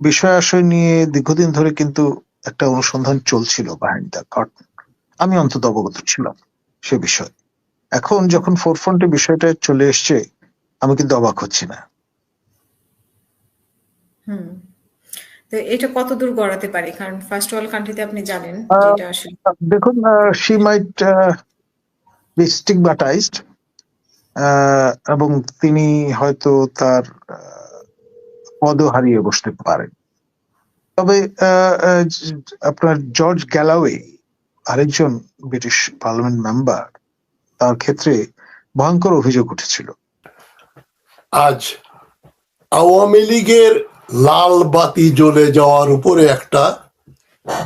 বিষয় আশয় নিয়ে দীর্ঘদিন ধরে কিন্তু একটা অনুসন্ধান চলছিল বাহিনী দ্য কার্টন আমি অন্তত অবগত ছিলাম সে বিষয়ে। এখন যখন ফোরফ্রন্টে বিষয়টা চলে এসছে আমি কিন্তু অবাক হচ্ছি না। হুম। তো এটা কত দূর গড়াতে পারে? কারণ ফার্স্ট ওয়ার্ল্ড কান্ট্রিতে আপনি জানেন আসলে দেখুন শি মাইট বি স্টিগমাটাইজড এবং তিনি হয়তো তার পদও হারিয়ে বসতে পারেন তবে আপনার জর্জ গ্যালাওয়ে, আরেকজন ব্রিটিশ পার্লামেন্ট মেম্বার, তার ক্ষেত্রে ভয়ঙ্কর অভিযোগ উঠেছিল। আজ আওয়ামী লীগের লাল বাতি জ্বলে যাওয়ার উপরে একটা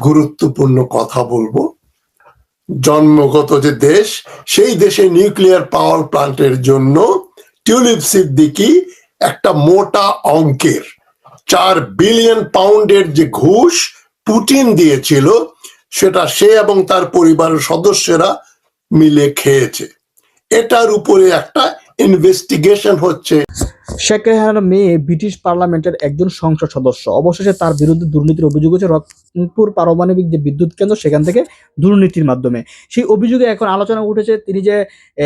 গুরুত্বপূর্ণ কথা বলব। জন্মগত যে দেশ, সেই দেশে নিউক্লিয়ার পাওয়ার প্লান্টের জন্য টিউলিপ সিদ্দিকি একটা মোটা অঙ্কের। চার বিলিয়ন পাউন্ডের যে ঘুষ পুটিন দিয়েছিল, সেটা সে এবং তার পরিবারের সদস্যরা মিলে খেয়েছে। এটার উপরে একটা ইনভেস্টিগেশন হচ্ছে। শেখ রেহানার মেয়ে ব্রিটিশ পার্লামেন্টের একজন সংসদ সদস্য। অবশেষে তার বিরুদ্ধে দুর্নীতির অভিযোগ হচ্ছে রংপুর পারমাণবিক যে বিদ্যুৎ কেন্দ্র, সেখান থেকে দুর্নীতির মাধ্যমে। সেই অভিযোগে এখন আলোচনা উঠেছে তিনি যে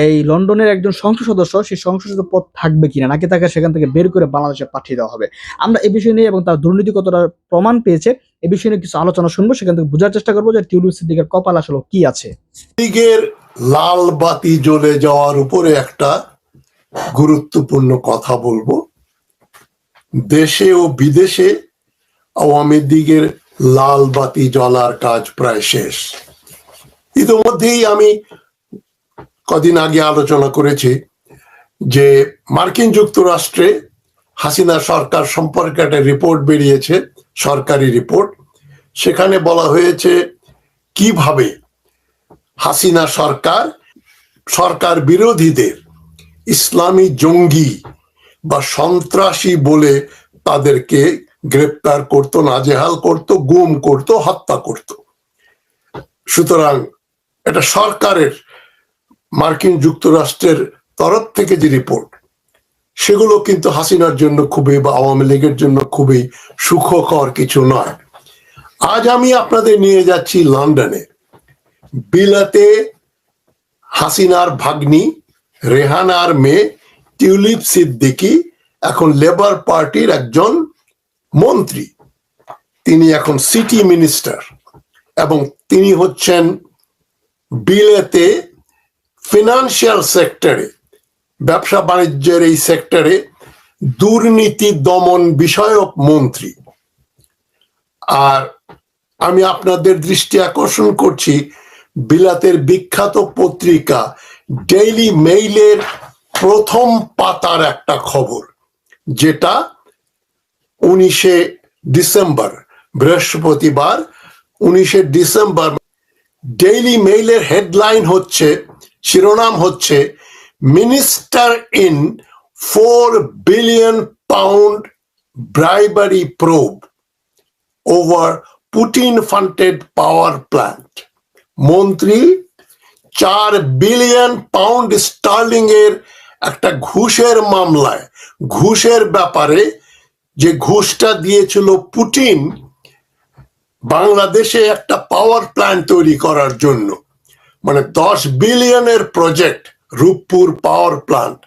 এই লন্ডনের একজন সংসদ সদস্য, সেই সংসদ সদস্য পদ থাকবে কিনা, নাকি তাকে সেখান থেকে বের করে বাংলাদেশে পাঠিয়ে দেওয়া হবে। আমরা এ বিষয় নিয়ে এবং তার দুর্নীতি কতটা প্রমাণ পেয়েছে, এ বিষয়ে নিয়ে কিছু আলোচনা শুনব। সেখান থেকে বোঝার চেষ্টা করব যে টিউলিপ সিদ্দিকের কপাল আসলে কি আছে। লাল বাতি জ্বলে যাওয়ার উপরে একটা গুরুত্বপূর্ণ কথা বলব। দেশে ও বিদেশে আওয়ামী লীগের লাল বাতি জ্বলার কাজ প্রায় শেষ। ইতিমধ্যেই আমি কদিন আগে আলোচনা করেছি যে মার্কিন যুক্তরাষ্ট্রে হাসিনা সরকার সম্পর্কে একটা রিপোর্ট বেরিয়েছে, সরকারি রিপোর্ট। সেখানে বলা হয়েছে কীভাবে হাসিনা সরকার সরকার বিরোধীদের ইসলামী জঙ্গি বা সন্ত্রাসী বলে তাদেরকে গ্রেপ্তার করত, নাজেহাল করত, গুম করত, হত্যা করত। সুতরাং এটা সরকারের, মার্কিন যুক্তরাষ্ট্রের তরফ থেকে যে রিপোর্ট, সেগুলো কিন্তু হাসিনার জন্য খুবই বা আওয়ামী লীগের জন্য খুবই সুখকর কিছু নয়। আজ আমি আপনাদের নিয়ে যাচ্ছি লন্ডনে। বিলাতে হাসিনার ভাগ্নি রেহানার মেয়ে টিউলিপ সিদ্দিকি এখন লেবার পার্টির একজন মন্ত্রী। তিনি এখন সিটি মিনিস্টার এবং তিনি হচ্ছেন বিলেতে ফিনান্সিয়াল সেক্টরে, ব্যবসা বাণিজ্যের এই সেক্টরে দুর্নীতি দমন বিষয়ক মন্ত্রী। আর আমি আপনাদের দৃষ্টি আকর্ষণ করছি বিলাতের বিখ্যাত পত্রিকা ডেইলি মেইলের প্রথম পাতার একটা খবর, যেটা উনিশে ডিসেম্বর, বৃহস্পতিবার উনিশে ডিসেম্বর। ডেইলি মেইলের হেডলাইন হচ্ছে, শিরোনাম হচ্ছে minister in four billion pound bribery probe over Putin funded power plant মন্ত্রী চার বিলিয়ন পাউন্ড স্টার্লিং এর একটা ঘুষের মামলায়। ঘুষের ব্যাপারে যে ঘুষটা দিয়েছিল পুটিন বাংলাদেশে একটা পাওয়ার প্ল্যান্ট তৈরি করার জন্য। মানে দশ বিলিয়নের প্রজেক্ট রূপপুর পাওয়ার প্ল্যান্ট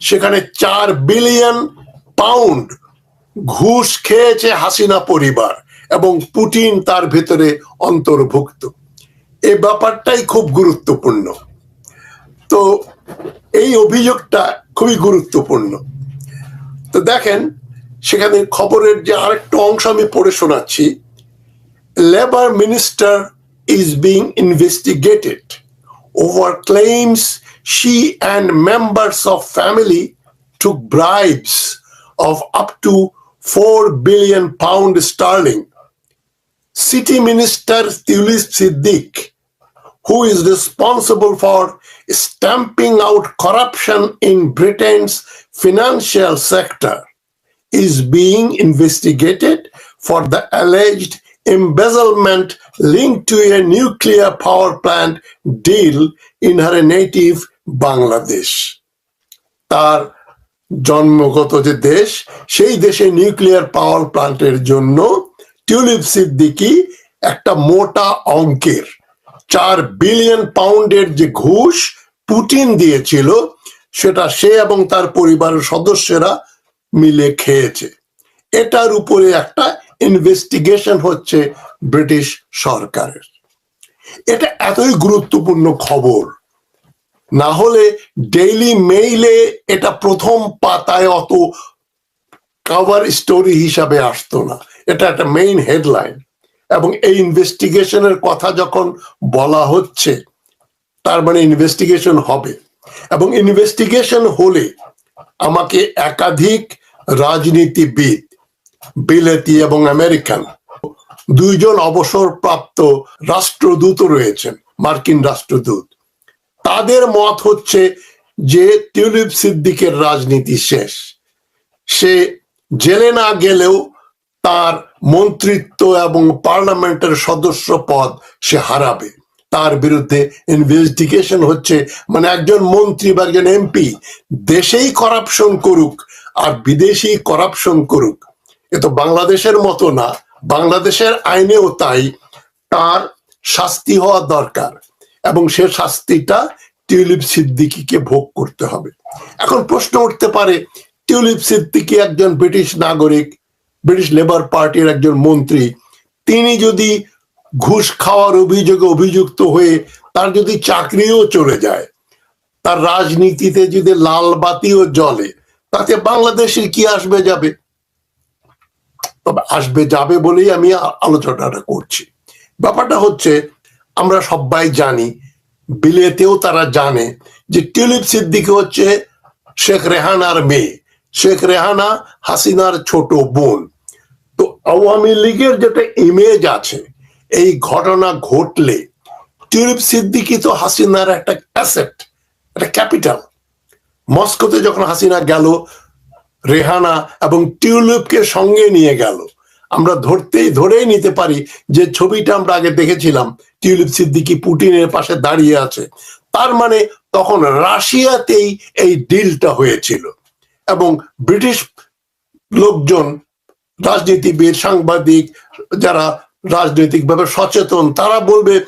সেখানে চার বিলিয়ন পাউন্ড ঘুষ খেয়েছে হাসিনা পরিবার এবং পুটিন তার ভেতরে অন্তর্ভুক্ত। এ ব্যাপারটাই খুব গুরুত্বপূর্ণ। তো এই অভিযোগটা খুবই গুরুত্বপূর্ণ। তো দেখেন সেখানে খবরের যে আরেকটা অংশ আমি পড়ে শোনাচ্ছি Labour minister is being investigated over claims she and members of family to bribes of up to 4 billion pound sterling City Minister Tulis Siddiq, who is responsible for stamping out corruption in Britain's financial sector, is being investigated for the alleged embezzlement linked to a nuclear power plant deal in her native Bangladesh. তার জন্মগত যে দেশ সেই দেশে nuclear power প্লান্টের জন্য tulip Siddiqui একটা মোটা অঙ্কের চার বিলিয়ন পাউন্ডের যে ঘুষ পুটিন দিয়েছিল, সেটা সে এবং তার পরিবারের সদস্যরা মিলে খেয়েছে। এটার উপরে একটা ইনভেস্টিগেশন হচ্ছে ব্রিটিশ সরকারের। এটা এতই গুরুত্বপূর্ণ খবর, না হলে ডেইলি মেইলে এটা প্রথম পাতায় অত কভার স্টোরি হিসাবে আসতো না। এটা একটা মেইন হেডলাইন এবং এই ইনভেস্টিগেশনের কথা যখন বলা হচ্ছে, তার মানে ইনভেস্টিগেশন হবে। এবং ইনভেস্টিগেশন হলে আমাকে একাধিক রাজনীতিবিদ, বিলেতি এবং আমেরিকান, দুইজন অবসরপ্রাপ্ত রাষ্ট্রদূত রয়েছেন, মার্কিন রাষ্ট্রদূত। তাদের মত হচ্ছে যে টিউলিপ সিদ্দিকের রাজনীতি শেষ। সে জেলে না গেলেও তার মন্ত্রিত্ব এবং পার্লামেন্টের সদস্য পদ সে হারাবে। তার বিরুদ্ধে ইনভেস্টিগেশন হচ্ছে মানে একজন মন্ত্রী বা একজন এমপি দেশেই করাপশন করুক আর বিদেশেই করাপশন করুক। এ তো বাংলাদেশের মতো না, বাংলাদেশের আইনেও তাই। তার শাস্তি হওয়া দরকার এবং সে শাস্তিটা টিউলিপ সিদ্দিকিকে ভোগ করতে হবে। এখন প্রশ্ন উঠতে পারে, টিউলিপ সিদ্দিকি একজন ব্রিটিশ নাগরিক ব্রিটিশ লেবার পার্টির একজন মন্ত্রী, তিনি যদি ঘুষ খাওয়ার অভিযোগে অভিযুক্ত হয়ে তার যদি চাকরিও চলে যায়, তার রাজনীতিতে যদি লাল বাতিও জ্বলে, তাতে বাংলাদেশের কি আসবে যাবে? তবে আসবে যাবে বলেই আমি আলোচনাটা করছি। ব্যাপারটা হচ্ছে, আমরা সবাই জানি, বিলেতেও তারা জানে যে টিউলিপ সিদ্দিকি হচ্ছে শেখ রেহানার মেয়ে। শেখ রেহানা হাসিনার ছোট বোন। তো আওয়ামী লীগের যেটা ইমেজ আছে, এই ঘটনা ঘটলে টিউলিপ সিদ্দিকি তো হাসিনার একটা অ্যাসেট একটা ক্যাপিটাল মস্কোতে যখন হাসিনা গেল, রেহানা এবং টিউলিপকে সঙ্গে নিয়ে গেল। আমরা ধরতেই, ধরেই নিতে পারি যে ছবিটা আমরা আগে দেখেছিলাম, টিউলিপ সিদ্দিকি পুটিনের পাশে দাঁড়িয়ে আছে। তার মানে তখন রাশিয়াতেই এই ডিলটা হয়েছিল। এবং ব্রিটিশ লোকজন, রাজনীতিবিদ, সাংবাদিক যারা রাজনৈতিকভাবে সচেতন, তারা বলবে,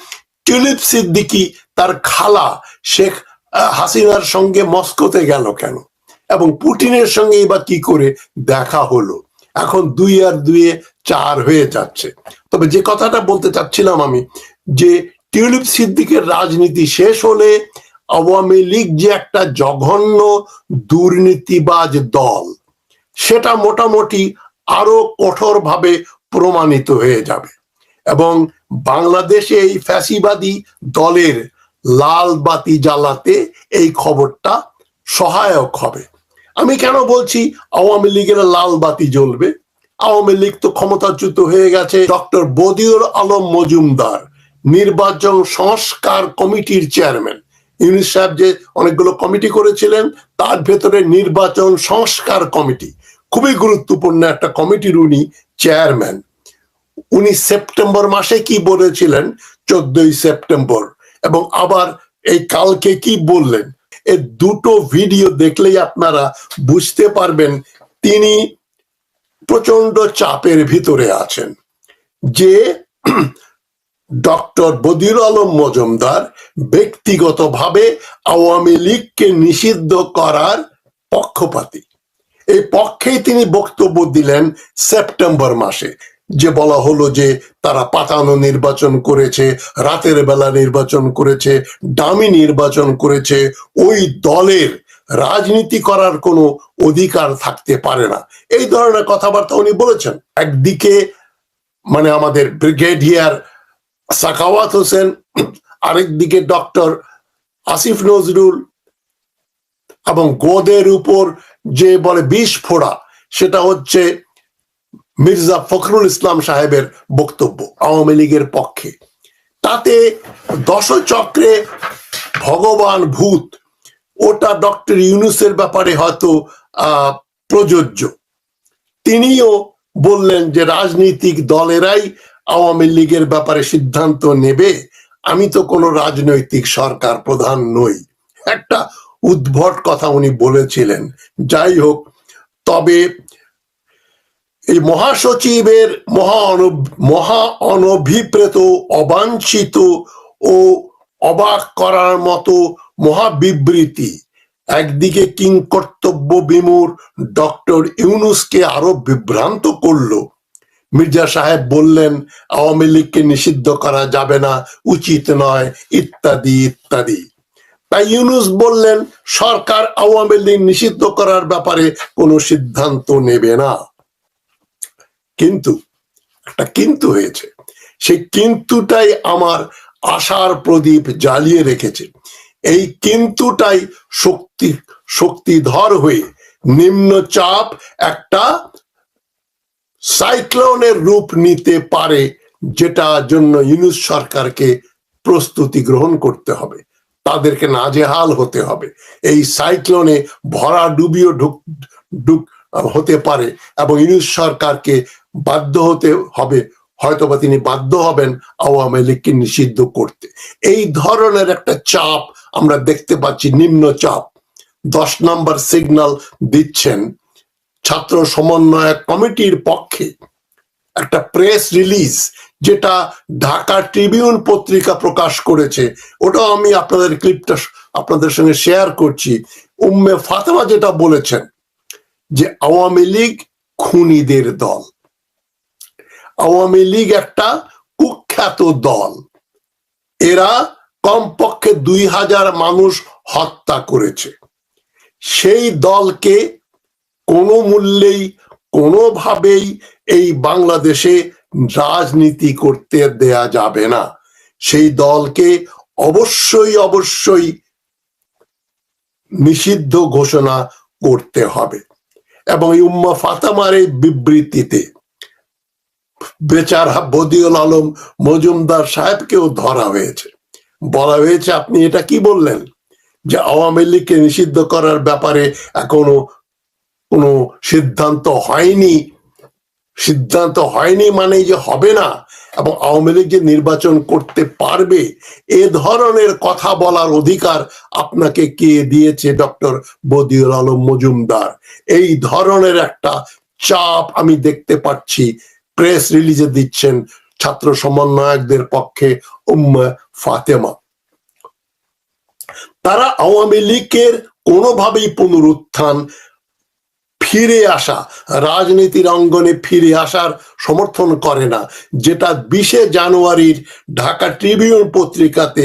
টিউলিপ সিদ্দিকি তার খালা শেখ হাসিনার সঙ্গে মস্কোতে গেল কেন? এবং পুটিনের সঙ্গে বা কি করে দেখা হলো? এখন দুই আর দুইয়ে চার হয়ে যাচ্ছে। তবে যে কথাটা বলতে চাচ্ছিলাম আমি, যে টিউলিপ সিদ্দিকের রাজনীতি শেষ হলে আওয়ামী লীগ যে একটা জঘন্য দুর্নীতিবাজ দল, সেটা মোটামুটি আরও কঠোরভাবে প্রমাণিত হয়ে যাবে। এবং বাংলাদেশে এই ফ্যাসিবাদী দলের লাল বাতি জ্বালাতে এই খবরটা সহায়ক হবে। আমি কেন বলছি আওয়ামী লীগের লাল বাতি জ্বলবে? আওয়ামী লীগ তো ক্ষমতাচ্যুত হয়ে গেছে। ডক্টর বদিউর আলম মজুমদার, নির্বাচন সংস্কার কমিটির চেয়ারম্যান ইউনিস সাহেব যে অনেকগুলো কমিটি করেছিলেন, তার ভেতরে নির্বাচন সংস্কার কমিটি। খুবই গুরুত্বপূর্ণ একটা কমিটির উনি চেয়ারম্যান। উনি সেপ্টেম্বর মাসে কি বলেছিলেন? চোদ্দই সেপ্টেম্বর। এবং আবার এই কালকে কি বললেন? এই দুটো ভিডিও দেখলেই আপনারা বুঝতে পারবেন, তিনি প্রচণ্ড চাপের ভিতরে আছেন। যে ডক্টর বদির আলম মজুমদার ব্যক্তিগতভাবে আওয়ামী লীগকে নিষিদ্ধ করার পক্ষপাতী। এই পক্ষেই তিনি বক্তব্য দিলেন সেপ্টেম্বর মাসে, যে বলা হলো যে তারা পাতানো নির্বাচন করেছে, রাতের বেলা নির্বাচন করেছে, দামি নির্বাচন করেছে, ওই দলের রাজনীতি করার কোনো অধিকার থাকতে পারে না। এই ধরনের কথাবার্তা উনি বলেছেন। একদিকে মানে আমাদের ব্রিগেডিয়ার সাকাওয়াত হোসেন আরেকদিকে ডক্টর আসিফ নজরুল এবং গোদের উপর যে বলে বিষ ফোড়া, সেটা হচ্ছে মির্জা ফখরুল ইসলাম সাহেবের বক্তব্য আওয়ামী লীগের পক্ষে। তাতে দশচক্রে ভগবান ভূত, ওটা ডক্টর ইউনুসের ব্যাপারে হয়তো প্রযোজ্য। তিনিও বললেন যে রাজনৈতিক দলেরাই আওয়ামী লীগের ব্যাপারে সিদ্ধান্ত নেবে, আমি তো কোনো রাজনৈতিক সরকার প্রধান নই। একটা উদ্ভট কথা উনি বলেছিলেন। যাই হোক, তবে এই মহাসচিবের মহা মহা অনভিপ্রেত, অবাঞ্ছিত ও অবাক করার মতো মহাবিবৃতি। একদিকে কিং কর্তব্য বিমূর ডক্টর ইউনুসকে আরও বিভ্রান্ত করল মির্জা সাহেব বললেন, আওয়ামী লীগকে নিষিদ্ধ করা যাবে না, উচিত নয়, ইত্যাদি ইত্যাদি। তাই ইউনুস বললেন, সরকার আওয়ামী লীগ নিষিদ্ধ করার ব্যাপারে কোনো সিদ্ধান্ত নেবে না। কিন্তু, একটা কিন্তু হয়েছে। সেই কিন্তুটাই আমার আশার প্রদীপ জ্বালিয়ে রেখেছে। এই কিন্তুটাই শক্তি, শক্তিধর হয়ে নিম্নচাপ একটা সাইক্লোনের রূপ নিতে পারে, যেটা জন্য ইউনুস সরকারকে প্রস্তুতি গ্রহণ করতে হবে। তাদেরকে নাজেহাল হতে হবে। এই সাইক্লোনে ভরা ডুবিও ঢুক ঢুক, হতে পারে এবং ইউনুস সরকারকে বাধ্য হতে হবে। হয়তোবা তিনি বাধ্য হবেন আওয়ামী লীগকে নিষিদ্ধ করতে। এই ধরনের একটা চাপ আমরা দেখতে পাচ্ছি নিম্নচাপ দশ নম্বর সিগন্যাল দিচ্ছেন ছাত্র সমন্বয়ক কমিটির পক্ষে একটা প্রেস রিলিজ যেটা ঢাকা ট্রিবিউন পত্রিকা প্রকাশ করেছে। ওটাও আমি আপনাদের ক্লিপটা আপনাদের সঙ্গে শেয়ার করছি। উম্মে ফাতেমা যেটা বলেছেন যে আওয়ামী লীগ খুনিদের দল। আওয়ামী লীগ একটা কুখ্যাত দল। এরা কমপক্ষে দুই হাজার মানুষ হত্যা করেছে। সেই দলকে কোনো মূল্যেই, কোনোভাবেই এই বাংলাদেশে রাজনীতি করতে দেয়া যাবে না। সেই দলকে অবশ্যই অবশ্যই নিষিদ্ধ ঘোষণা করতে হবে। এবং উম্মা ফাতামার এই বিবৃতিতে বেচারা বদিউল আলম মজুমদার সাহেবকেও ধরা হয়েছে। বলা হয়েছে, আপনি এটা কি বললেন? যে আওয়ামী লীগকে নিষিদ্ধ করার ব্যাপারে এখনও কোনো সিদ্ধান্ত হয়নি। সিদ্ধান্ত হয়নি মানে যে হবে না। এবং আওয়ামী লীগ যে নির্বাচন করতে পারবে, এ ধরনের কথা বলার অধিকার আপনাকে কে দিয়েছে, ডক্টর বদিউল আলম মজুমদার? এই ধরনের একটা চাপ আমি দেখতে পাচ্ছি। প্রেস রিলিজে দিচ্ছেন ছাত্র সমন্বয়কদের পক্ষে উম্মে ফাতেমা। তারা আওয়ামী লীগের কোনোভাবেই পুনরুত্থান ফিরে আসা, রাজনীতির অঙ্গনে ফিরে আসার সমর্থন করে না, যেটা বিশে জানুয়ারির ঢাকা ট্রিবিউন পত্রিকাতে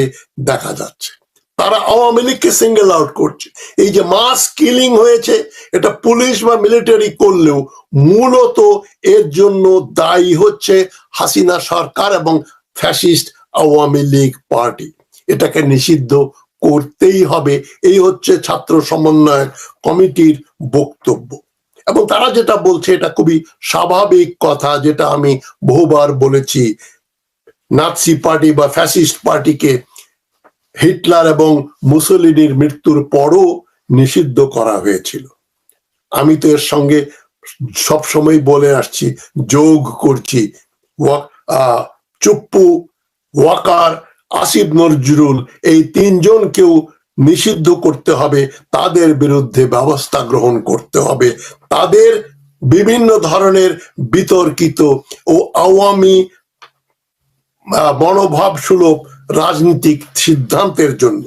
দেখা যাচ্ছে। তারা আওয়ামী লীগকে সিঙ্গেল আউট করছে। এই যে মাস কিলিং হয়েছে, এটা পুলিশ বা মিলিটারি করলেও মূলত এর জন্য দায়ী হচ্ছে হাসিনা সরকার এবং ফ্যাসিস্ট আওয়ামী লীগ পার্টি এটাকে নিষিদ্ধ করতেই হবে। এই হচ্ছে ছাত্র সমন্বয় কমিটির বক্তব্য। এবং তারা যেটা বলছে, এটা খুবই স্বাভাবিক কথা যেটা আমি বহুবার বলেছি। নাৎসি পার্টি বা ফ্যাসিস্ট পার্টিকে হিটলার এবং মুসলিনির মৃত্যুর পরও নিষিদ্ধ করা হয়েছিল। আমি তো এর সঙ্গে সবসময় বলে আসছি, যোগ করছি। চুপ্পু, ওয়াকার, আসিফ নজরুল এই তিনজনকেও নিষিদ্ধ করতে হবে, তাদের বিরুদ্ধে ব্যবস্থা গ্রহণ করতে হবে। তাদের বিভিন্ন ধরনের বিতর্কিত ও আওয়ামী মনোভাব সুলভ রাজনীতিক সিদ্ধান্তের জন্য।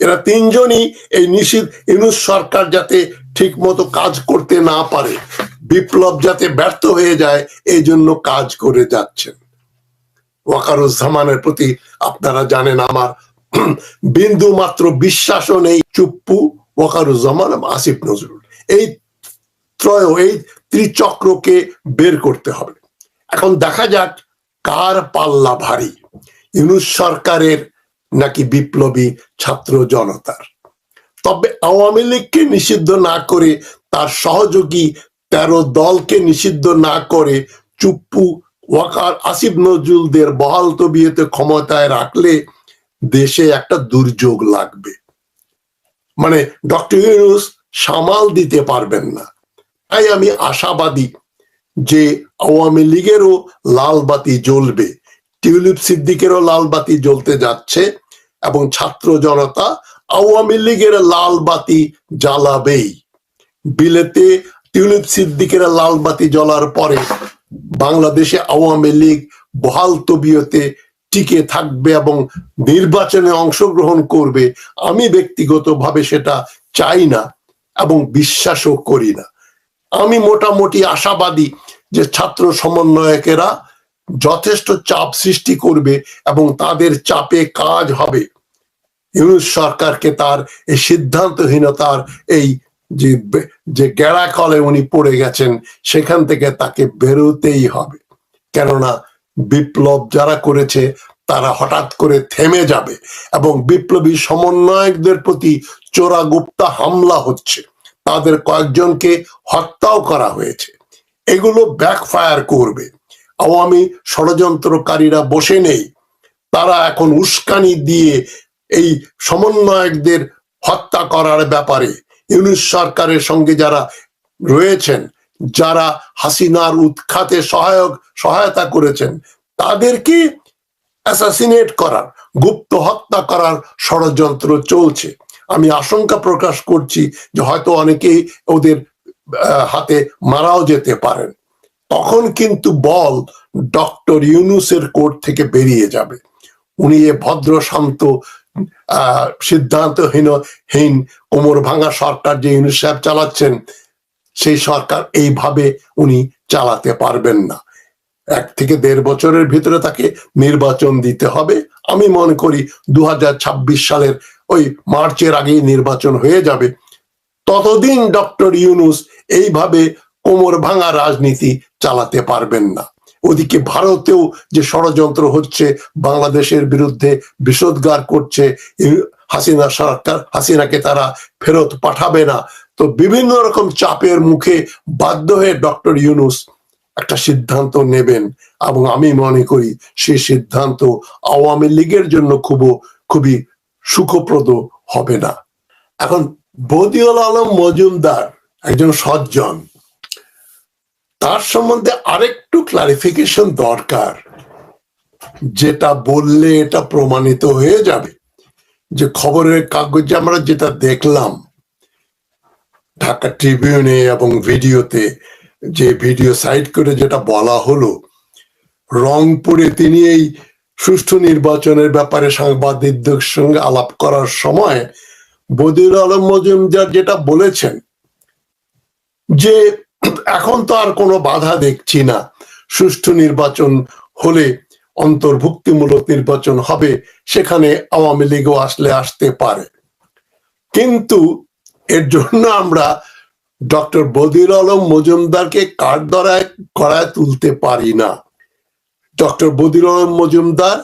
এরা তিনজনই এই নিষিদ্ধ, ইউনুস সরকার যাতে ঠিক মতো কাজ করতে না পারে, বিপ্লব যাতে ব্যর্থ হয়ে যায়, এই জন্য কাজ করে যাচ্ছেন। ওয়াকারুজ্জামানের প্রতি আপনারা জানেন আমার বিন্দু মাত্র বিশ্বাসও নেই। চুপ্পু, ওয়াকারুজ্জামান আসিফ নজরুল। এই ত্রয় এই ত্রিচক্রকে বের করতে হবে। এখন দেখা যাক কার পাল্লা ভারী। ইউনুস সরকারের নাকি বিপ্লবী ছাত্র জনতার। তবে আওয়ামী লীগকে নিষিদ্ধ না করে, তার সহযোগী তেরো দলকে নিষিদ্ধ না করে চুপ্পু, ওয়াকার, আসিফ নজরুলদের বহাল তবিয়তে ক্ষমতায় রাখলে দেশে একটা দুর্যোগ লাগবে। মানে ডক্টর ইউনুস সামাল দিতে পারবেন না। তাই আমি আশাবাদী যে আওয়ামী লীগেরও লাল বাতি জ্বলবে। টিউলিপ সিদ্দিকেরও লাল বাতি জ্বলতে যাচ্ছে এবং ছাত্র জনতা আওয়ামী লীগের লাল বাতি জ্বালাবেই। বিলেতে টিউলিপ সিদ্দিকের লাল বাতি জ্বলার পরে বাংলাদেশে আওয়ামী লীগ বহাল তবিয়তে টিকে থাকবে এবং নির্বাচনে অংশগ্রহণ করবে, আমি ব্যক্তিগতভাবে সেটা চাই না এবং বিশ্বাসও করি না। আমি মোটামুটি আশাবাদী যে ছাত্র সমন্বয়কেরা যথেষ্ট চাপ সৃষ্টি করবে এবং তাদের চাপে কাজ হবে। ইউনুস সরকারকে তার এই সিদ্ধান্তহীনতার এই যে যে গেড়া কলে উনি পড়ে গেছেন, সেখান থেকে তাকে বেরোতেই হবে। কেননা বিপ্লব যারা করেছে, তারা হঠাৎ করে থেমে যাবে এবং বিপ্লবী সমন্বয়কদের প্রতি চোরাগুপ্তা হামলা হচ্ছে। তাদের কয়েকজনকে হত্যাও করা হয়েছে। এগুলো ব্যাকফায়ার করবে। আওয়ামী ষড়যন্ত্রকারীরা বসে নেই। তারা এখন উস্কানি দিয়ে এই সমন্বয়কদের হত্যা করার ব্যাপারে ইউনুস সরকারের সঙ্গে যারা রয়েছেন, যারা হাসিনার উৎখাতে সহায়ক, সহায়তা করেছেন, তাদেরকে অ্যাসাসিনেট করার, গুপ্ত হত্যা করার ষড়যন্ত্র চলছে। আমি আশঙ্কা প্রকাশ করছি যে হয়তো অনেকেই ওদের হাতে মারাও যেতে পারেন। তখন কিন্তু বল ডক্টর ইউনুসের কোর্ট থেকে বেরিয়ে যাবে। উনি এ ভদ্র শান্ত সিদ্ধান্তহীন, হীন, কোমর ভাঙা সরকার যে ইউনুস সাহেব চালাচ্ছেন, সেই সরকার এইভাবে উনি চালাতে পারবেন না। এক থেকে দেড় বছরের ভিতরে তাকে নির্বাচন দিতে হবে। আমি মনে করি দু হাজার ছাব্বিশ সালের ওই মার্চের আগেই নির্বাচন হয়ে যাবে। ততদিন ডক্টর ইউনুস এইভাবে কোমর ভাঙা রাজনীতি চালাতে পারবেন না। ওদিকে ভারতেও যে ষড়যন্ত্র হচ্ছে, বাংলাদেশের বিরুদ্ধে বিষোদ্গার করছে হাসিনা সরকার, হাসিনাকে তারা ফেরত পাঠাবে না। তো বিভিন্ন রকম চাপের মুখে বাধ্য হয়ে ডক্টর ইউনুস একটা সিদ্ধান্ত নেবেন এবং আমি মনে করি সেই সিদ্ধান্ত আওয়ামী লীগের জন্য খুব খুবই সুখপ্রদ হবে না। এখন বদিউল আলম মজুমদার একজন সজ্জন, তার সম্বন্ধে আরেকটু ক্লারিফিকেশন দরকার, যেটা বললে এটা প্রমাণিত হয়ে যাবে। যে খবরের কাগজে আমরা যেটা দেখলাম, ঢাকা ট্রিবিউনে এবং ভিডিওতে যে ভিডিও সাইট করে যেটা বলা হলো, রংপুরে তিনি এই সুষ্ঠু নির্বাচনের ব্যাপারে সাংবাদিকদের সঙ্গে আলাপ করার সময় বদিউল আলম মজুমদার যেটা বলেছেন যে এখন তো আর কোনো বাধা দেখছি না। সুষ্ঠু নির্বাচন হলে অন্তর্ভুক্তিমূলক নির্বাচন হবে, সেখানে আওয়ামী লীগও আসলে আসতে পারে। কিন্তু এর জন্য আমরা ডক্টর বদির আলম মজুমদারকে কাঠ দ্বারায় করায় তুলতে পারি না। ডক্টর বদির আলম মজুমদার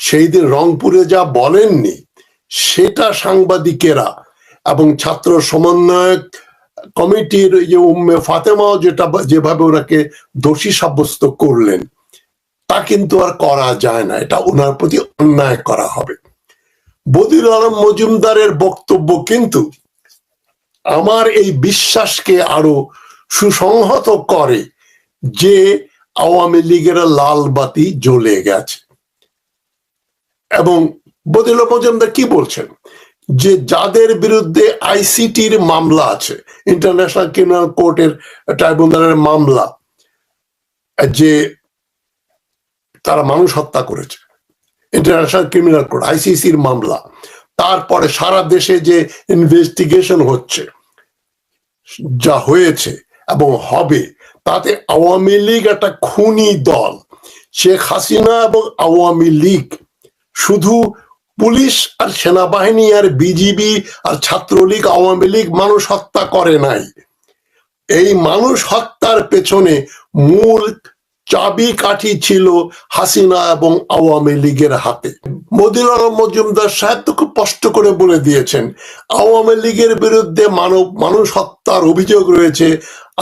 সেই দিন রংপুরে যা বলেননি, সেটা সাংবাদিকেরা এবং ছাত্র সমন্বয়ক কমিটির যে উম্মে ফাতেমাও যেটা যেভাবে ওনাকে দোষী সাব্যস্ত করলেন, তা কিন্তু আর করা যায় না। এটা ওনার প্রতি অন্যায় করা হবে। বদির আলম মজুমদারের বক্তব্য কিন্তু আমার এই বিশ্বাসকে আরও সুসংহত করে যে আওয়ামী লীগের লাল বাতি জ্বলে গেছে। এবং বদিল মজুমদার কি বলছেন? যে যাদের বিরুদ্ধে আইসিটির মামলা আছে, ইন্টারন্যাশনাল ক্রিমিনাল কোর্টের ট্রাইব্যুনালের মামলা, যে তারা মানুষ হত্যা করেছে, ইন্টারন্যাশনাল ক্রিমিনাল কোর্ট, আইসিসির মামলা, তারপরে সারা দেশে যে ইনভেস্টিগেশন হচ্ছে, যা হয়েছে এবং হবে তাতে আওয়ামী লীগ একটা খুনি দল, শেখ হাসিনা এবং আওয়ামী লীগ। শুধু পুলিশ আর সেনাবাহিনী আর বিজিবি আর ছাত্রলীগ, আওয়ামী লীগ মানুষ হত্যা করে নাই। এই মানুষ হত্যার পেছনে মূল চাবি কাঠি ছিল হাসিনা এবং আওয়ামী লীগের হাতে। আলম মজুমদার সাহেব তো খুব স্পষ্ট করে বলে দিয়েছেন, আওয়ামী লীগের বিরুদ্ধে মানব, মানুষ হত্যার অভিযোগ রয়েছে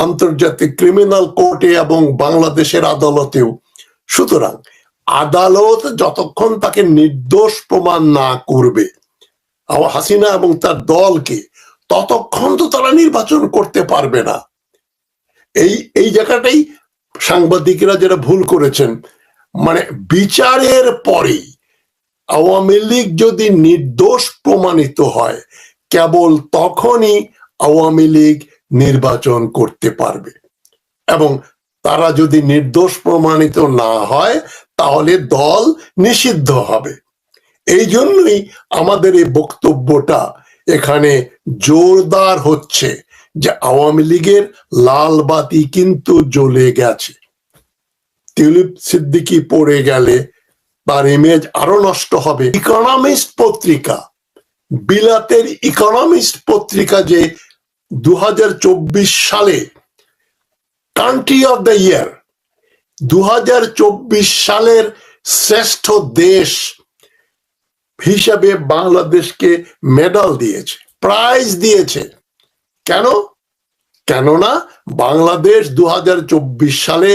আন্তর্জাতিক ক্রিমিনাল কোর্টে এবং বাংলাদেশের আদালতেও। সুতরাং আদালত যতক্ষণ তাকে নির্দোষ প্রমাণ না করবে হাসিনা এবং তার দলকে ততক্ষণ তো তারা নির্বাচন করতে পারবে না। এই এই জায়গাটাই সাংবাদিকেরা যেটা ভুল করেছেন মানে বিচারের পরেই আওয়ামী লীগ যদি নির্দোষ প্রমাণিত হয়, কেবল তখনই আওয়ামী লীগ নির্বাচন করতে পারবে। এবং তারা যদি নির্দোষ প্রমাণিত না হয়, তাহলে দল নিষিদ্ধ হবে। এই জন্যই আমাদের এই বক্তব্যটা এখানে জোরদার হচ্ছে। যে আওয়ামী লীগের লাল বাতি কিন্তু জ্বলে গেছে। তিলিপ সিদ্দিকি পড়ে গেলে তার ইমেজ আরও নষ্ট হবে। ইকোনমিস্ট পত্রিকা, বিলাতের ইকোনমিস্ট পত্রিকা যে দু হাজার চব্বিশ সালে কান্ট্রি অফ দ্য ইয়ার দু হাজার চব্বিশ সালের শ্রেষ্ঠ দেশ হিসাবে বাংলাদেশকে মেডাল দিয়েছে প্রাইজ দিয়েছে। কেন? কেননা বাংলাদেশ দু সালে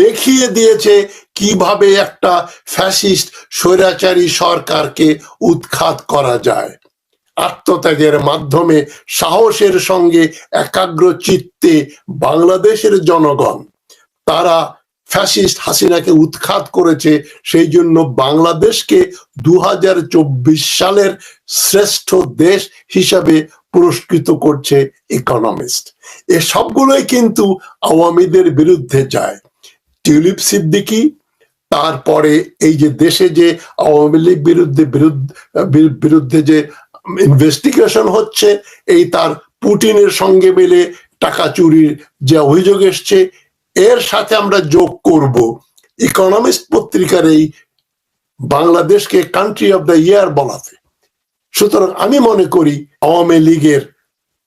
দেখিয়ে দিয়েছে কীভাবে একটা ফ্যাসিস্ট স্বৈরাচারী সরকারকে উৎখাত করা যায়। আত্মত্যাগের মাধ্যমে সাহসের সঙ্গে একাগ্র চিত্তে বাংলাদেশের জনগণ, তারা ফ্যাসিস্ট হাসিনাকে উৎখাত করেছে, সেই জন্য বাংলাদেশকে দু হাজার চব্বিশ সালের শ্রেষ্ঠ দেশ হিসাবে পুরস্কৃত করছে ইকোনমিস্ট এ সবগুলোই কিন্তু আওয়ামীদের বিরুদ্ধে যায়। টিউলিপ সিদ্দিকি, তারপরে এই যে দেশে যে আওয়ামী লীগ বিরুদ্ধে বিরুদ্ধে যে ইনভেস্টিগেশন হচ্ছে, এই তার পুটিনের সঙ্গে মিলে টাকা চুরির যে অভিযোগ এসছে, এর সাথে আমরা যোগ করব। ইকোনমিস্ট পত্রিকার এই বাংলাদেশকে কান্ট্রি অফ দ্য ইয়ার বলাতে। সুতরাং আমি মনে করি আওয়ামী লীগের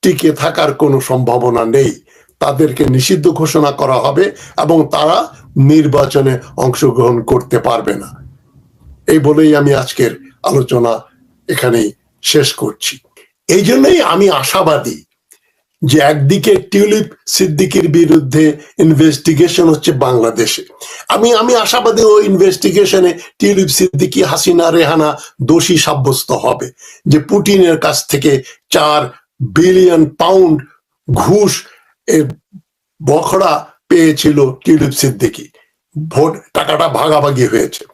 টিকে থাকার কোনো সম্ভাবনা নেই। তাদেরকে নিষিদ্ধ ঘোষণা করা হবে এবং তারা নির্বাচনে অংশগ্রহণ করতে পারবে না। এই বলেই আমি আজকের আলোচনা এখানেই শেষ করছি। এই জন্যই আমি আশাবাদী যে একদিকে টিউলিপ সিদ্দিকির বিরুদ্ধে ইনভেস্টিগেশন হচ্ছে বাংলাদেশে। আমি আমি আশাবাদী ওই ইনভেস্টিগেশনে টিউলিপ সিদ্দিকি, হাসিনা, রেহানা দোষী সাব্যস্ত হবে। যে পুটিনের কাছ থেকে চার বিলিয়ন পাউন্ড ঘুষ বখড়া পেয়েছিল টিউলিপ সিদ্দিকি। ভোট টাকাটা ভাগাভাগি হয়েছে।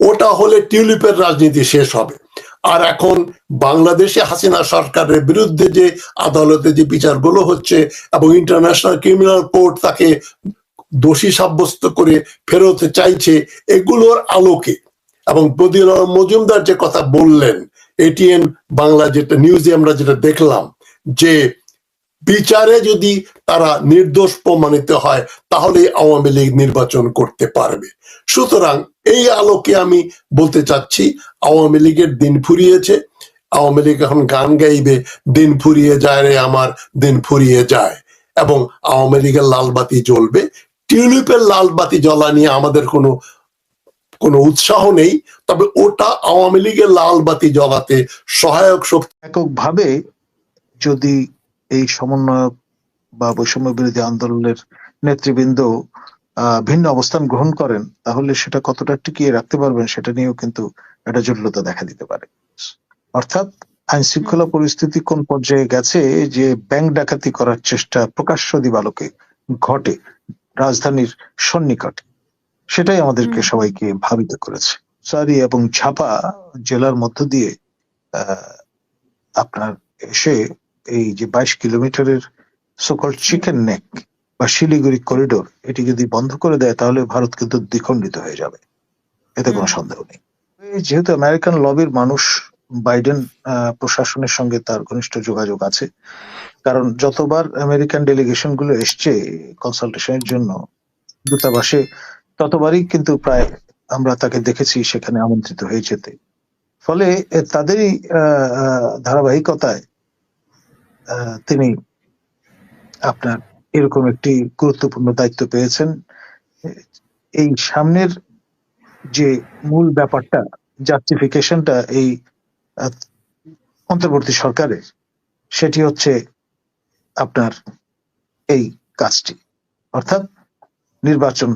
ওটা হলে টিউলিপের রাজনীতি শেষ হবে। আর এখন বাংলাদেশে হাসিনা সরকারের বিরুদ্ধে যে আদালতে যে বিচারগুলো হচ্ছে এবং ইন্টারন্যাশনাল ক্রিমিনাল কোর্ট তাকে দোষী সাব্যস্ত করে ফেরত চাইছে, এগুলোর আলোকে। এবং প্রদীপ মজুমদার যে কথা বললেন এটিএন বাংলা যেটা নিউজে আমরা যেটা দেখলাম, যে বিচারে যদি তারা নির্দোষ প্রমাণিত হয় তাহলে আওয়ামী লীগ নির্বাচন করতে পারবে। সুতরাং এই আলোকে আমি বলতে চাচ্ছি, আওয়ামী লীগের দিন ফুরিয়েছে। আওয়ামী লীগ এখন গান গাইবে, দিন ফুরিয়ে যায় রে আমার, দিন ফুরিয়ে যায়। এবং আওয়ামী লীগের লাল বাতি জ্বলবে। টিউলিপের লাল বাতি জ্বলা নিয়ে আমাদের কোনো কোনো উৎসাহ নেই। তবে ওটা আওয়ামী লীগের লাল বাতি জ্বলাতে সহায়ক শক্তি। এককভাবে যদি এই সমন্বয়ক বা বৈষম্য বিরোধী আন্দোলনের নেতৃবৃন্দ ভিন্ন অবস্থান গ্রহণ করেন তাহলে সেটা কতটা টিকিয়ে রাখতে পারবেন সেটা নিয়েও কিন্তু একটা জটিলতা দেখা দিতে পারে। অর্থাৎ আইন শৃঙ্খলা পরিস্থিতি কোন পর্যায়ে গেছে যে ব্যাংক ডাকাতি করার চেষ্টা প্রকাশ্য দিবালোকে ঘটে রাজধানীর সন্নিকটে সেটাই আমাদেরকে সবাইকে ভাবিত করেছে। সারি এবং ছাপা জেলার মধ্য দিয়ে আহ, আপনার এসে এই যে বাইশ কিলোমিটারের সকল চিকেন নেক বা শিলিগুড়ি করিডোর এটি যদি বন্ধ করে দেয় তাহলে ভারত কিন্তু দ্বিখণ্ডিত হয়ে যাবে। এতে কোনো সন্দেহ নেই। যেহেতু আমেরিকান লবির মানুষ বাইডেন প্রশাসনের সঙ্গে তার ঘনিষ্ঠ যোগাযোগ আছে কারণ যতবার আমেরিকান ডেলিগেশনগুলো এসছে কনসালটেশনের জন্য দূতাবাসে ততবারই কিন্তু প্রায় আমরা তাকে দেখেছি সেখানে আমন্ত্রিত হয়ে যেতে। ফলে তাদেরই ধারাবাহিকতায় আহ, তিনি আপনার এরকম একটি গুরুত্বপূর্ণ দায়িত্ব পেয়েছেন। এই সামনের যে মূল ব্যাপারটা জাস্টিফিকেশনটা এই অন্তর্বর্তী সরকারের, সেটি হচ্ছে আপনার এই কাজটি। অর্থাৎ নির্বাচন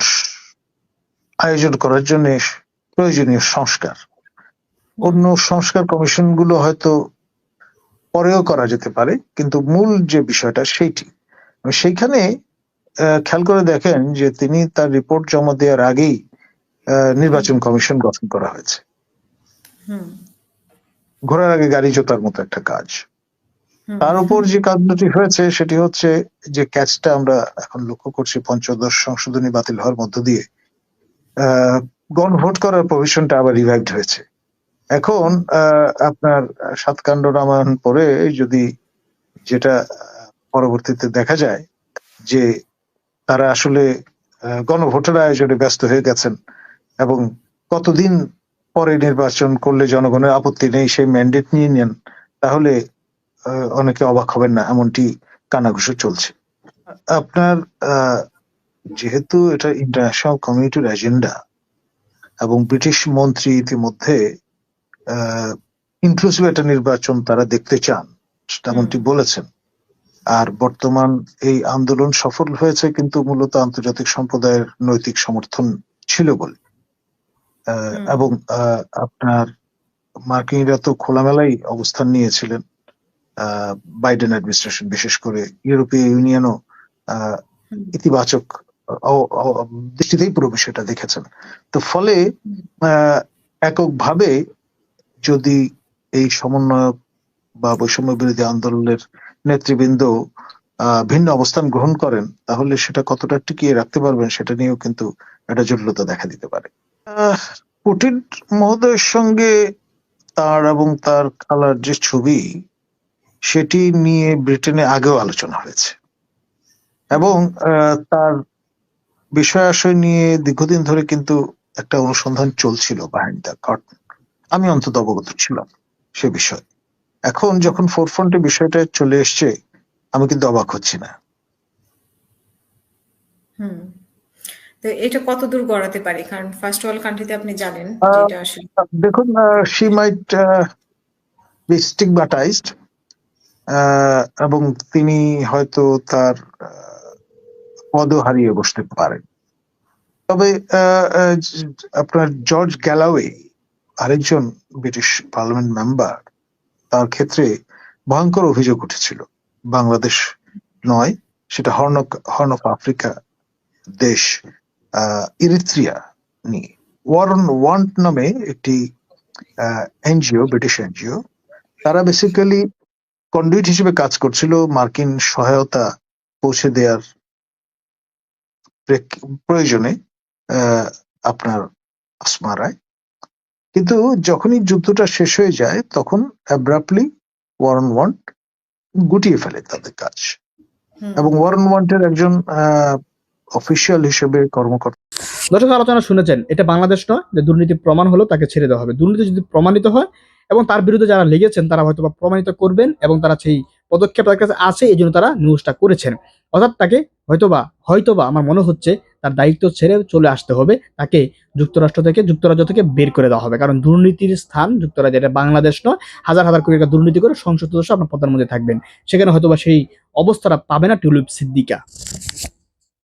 আয়োজন করার জন্য প্রয়োজনীয় সংস্কার। অন্য সংস্কার কমিশনগুলো হয়তো পরেও করা যেতে পারে, কিন্তু মূল যে বিষয়টা, সেইটি। সেইখানে খেয়াল করে দেখেন যে তিনি তার রিপোর্ট জমা দেওয়ার আগেই নির্বাচন কমিশন গঠন করা হয়েছে। ঘোরার আগে গাড়ি জোতার মতো একটা কাজ। তার উপর যে কাজটি হয়েছে সেটি হচ্ছে যে ক্যাচটা আমরা এখন লক্ষ্য করছি পঞ্চদশ সংশোধনী বাতিল হওয়ার মধ্য দিয়ে আহ, গণভোট করার প্রভিশনটা আবার রিভাইভড হয়েছে। এখন আহ, আপনার সাতকাণ্ড রামায়ণ পরে যদি যেটা পরবর্তীতে দেখা যায় যে তারা আসলে গণভোটের আয়োজনে ব্যস্ত হয়ে গেছেন এবং কতদিন পরে নির্বাচন করলে জনগণের আপত্তি নেই সেই ম্যান্ডেট নিয়ে নেন তাহলে অনেকে অবাক হবেন না এমনটি কানাঘুষো চলছে। আপনার আহ, যেহেতু এটা ইন্টারন্যাশনাল কমিউনিটির এজেন্ডা এবং ব্রিটিশ মন্ত্রী ইতিমধ্যে ইনক্লুসিভ একটা নির্বাচন তারা দেখতে চান তেমনটি বলেছেন আর বর্তমান এই আন্দোলন সফল হয়েছে কিন্তু মূলত আন্তর্জাতিক সম্প্রদায়ের নৈতিক সমর্থন ছিল বলে। এবং আপনার মার্কিনরা তো খোলামেলাই অবস্থান নিয়েছিলেন। বাইডেন অ্যাডমিনিস্ট্রেশন বিশেষ করে ইউরোপীয় ইউনিয়নও আহ, ইতিবাচক দৃষ্টিতেই পুরো বিষয়টা দেখেছেন। তো ফলে আহ, এককভাবে যদি এই সমন্বয়ক বা বৈষম্য বিরোধী আন্দোলনের নেতৃবৃন্দ ভিন্ন অবস্থান গ্রহণ করেন, তাহলে সেটা কতটা টিকিয়ে রাখতে পারবেন সেটা নিয়েও কিন্তু একটা জটিলতা দেখা দিতে পারে। পুটিন মহোদয়ের সঙ্গে তার এবং তার খালার যে ছবি, সেটি নিয়ে ব্রিটেনে আগেও আলোচনা হয়েছে। এবং তার বিষয় আশয় নিয়ে দীর্ঘদিন ধরে কিন্তু একটা অনুসন্ধান চলছিল বাহিনী দ্য আমি অন্তত অবগত ছিলাম সে বিষয়ে। এখন যখন ফোরফ্রন্টে বিষয়টা চলে এসছে আমি কিন্তু অবাক হচ্ছি না। হুম। তো এটা কত দূর গড়াতে পারে? কারণ ফার্স্ট ওয়ার্ল্ড কান্ট্রিতে আপনি জানেন আহ, যেটা আসলে দেখুন শি মাইট বি স্টিগমাটাইজড এবং তিনি হয়তো তার পদও হারিয়ে বসতে পারেন। তবে আপনার জর্জ গ্যালাওয়ে আরেকজন ব্রিটিশ পার্লামেন্ট মেম্বার তার ক্ষেত্রে ভয়ঙ্কর অভিযোগ উঠেছিল। বাংলাদেশ নয়, সেটা হর্ন হর্ন অফ আফ্রিকা দেশ ইরিত্রিয়া নিয়ে। ওয়ারন ওয়ান্ট নামে একটি এনজিও ব্রিটিশ এনজিও তারা বেসিক্যালি কন্ডুইট হিসেবে কাজ করছিল মার্কিন সহায়তা পৌঁছে দেওয়ার প্রয়োজনে আপনার আসমারায়। কিন্তু যখনই যুদ্ধটা শেষ হয়ে যায় তখন অ্যাব্রাপ্টলি ওয়ারন ওয়ান্ট গুটিয়ে ফেলে তাদের কাজ। এবং ওয়ারন ওয়ান্টের একজন অফিসিয়াল হিসেবে কর্মকর্তা। দর্শক আলোচনা শুনেছেন এটা বাংলাদেশ নয় যে দুর্নীতি প্রমাণ হলো তাকে ছেড়ে দেওয়া হবে। দুর্নীতি যদি প্রমাণিত হয় এবং তার বিরুদ্ধে যারা লেগেছেন তারা হয়তো বা প্রমাণিত করবেন এবং তারা সেই পদক্ষেপ তাদের কাছে আছে এই জন্য তারা নিউজটা করেছেন। অর্থাৎ তাকে হয়তোবা হয়তোবা আমার মনে হচ্ছে তার দায়িত্ব ছেড়ে চলে আসতে হবে। তাকে যুক্তরাষ্ট্র থেকে, যুক্তরাজ্য থেকে বের করে দেওয়া হবে। কারণ দুর্নীতির স্থান যুক্তরাজ্য এটা বাংলাদেশ নয়। হাজার হাজার কোটি টাকা দুর্নীতি করে সংসদ সদস্য আপনার প্রধানমন্ত্রী থাকবেন। সেখানে হয়তোবা সেই অবস্থাটা পাবে না টিউলিপ সিদ্দিকা।